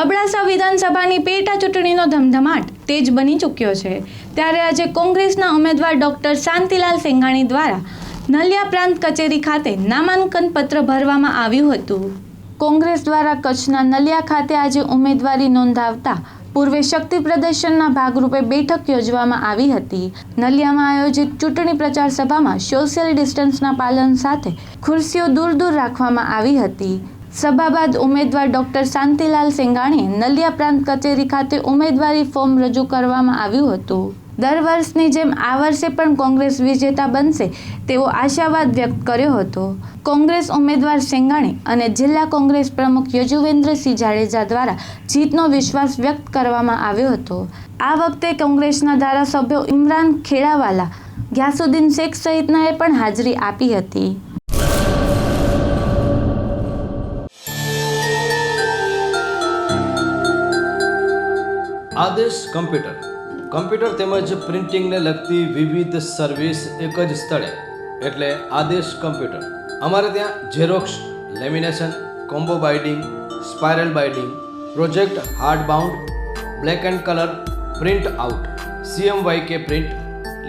અબડાસા વિધાનસભાની પેટા ચૂંટણીનો ધમધમાટ તેજ બની ચૂક્યો છે. ત્યારે આજે કોંગ્રેસના ઉમેદવાર ડોક્ટર શાંતિલાલ સેંઘાણી દ્વારા નલિયા પ્રાંત કચેરી ખાતે નામાંકન પત્ર ભરવામાં આવ્યું હતું. કોંગ્રેસ દ્વારા કચ્છના નલિયા ખાતે આજે ઉમેદવારી નોંધાવતા પૂર્વે શક્તિ પ્રદર્શનના ભાગરૂપે બેઠક યોજવામાં આવી હતી. નલિયામાં આયોજિત ચૂંટણી પ્રચાર સભામાં સોશિયલ ડિસ્ટન્સના પાલન સાથે ખુરશીઓ દૂર દૂર રાખવામાં આવી હતી. સભા બાદ ઉમેદવાર ડોક્ટર શાંતિલાલ સેંગાણીએ નલિયા પ્રાંત કચેરી ખાતે ઉમેદવારી ફોર્મ રજૂ કરવામાં આવ્યું હતું. દર વર્ષની જેમ આ વર્ષે પણ કોંગ્રેસ વિજેતા બનશે તેવો આશાવાદ વ્યક્ત કર્યો હતો. કોંગ્રેસ ઉમેદવાર સેંગાણી અને જિલ્લા કોંગ્રેસ પ્રમુખ યજુવેન્દ્રસિંહ જાડેજા દ્વારા જીતનો વિશ્વાસ વ્યક્ત કરવામાં આવ્યો હતો. આ વખતે કોંગ્રેસના ધારાસભ્યો ઇમરાન ખેડાવાલા, ગ્યાસુદ્દીન શેખ સહિતનાએ પણ હાજરી આપી હતી. આદેશ કમ્પ્યુટર. કમ્પ્યુટર તેમજ પ્રિન્ટિંગને લગતી વિવિધ સર્વિસ એક જ સ્થળે, એટલે આદેશ કમ્પ્યુટર. અમારે ત્યાં xerox lamination, combo binding, spiral binding, project hard bound, black and colour, print out CMYK print,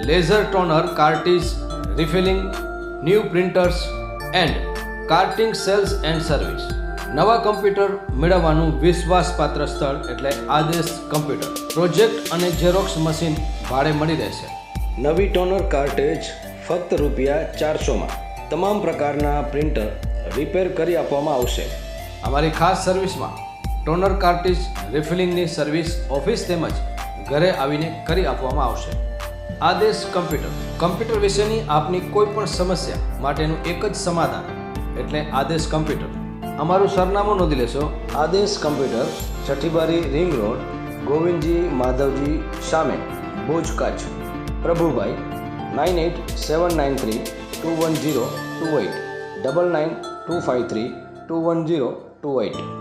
laser toner cartridge refilling, new printers, and cartridge sales and service. નવા કમ્પ્યુટર મેળવવાનું વિશ્વાસપાત્ર સ્થળ એટલે આદેશ કમ્પ્યુટર. પ્રોજેક્ટ અને xerox machine ભાડે મળી રહેશે. નવી ટોનર કાર્ટેજ ફક્ત રૂપિયા ચારસોમાં. તમામ પ્રકારના પ્રિન્ટર રિપેર કરી આપવામાં આવશે. અમારી ખાસ સર્વિસમાં ટોનર કાર્ટેજ રિફિલિંગની સર્વિસ ઓફિસ તેમજ ઘરે આવીને કરી આપવામાં આવશે. આદેશ કમ્પ્યુટર. કમ્પ્યુટર વિશેની આપની કોઈ પણ સમસ્યા માટેનું એક જ સમાધાન એટલે આદેશ કમ્પ્યુટર. અમારું સરનામું નોંધી લેશો. Adesh computer, Chhathibari ring road, Govindji Madhavji સામે, Bhuj Kutch Prabhubhai, nine eight seven nine three two one zero two eight double nine two five three two one zero two eight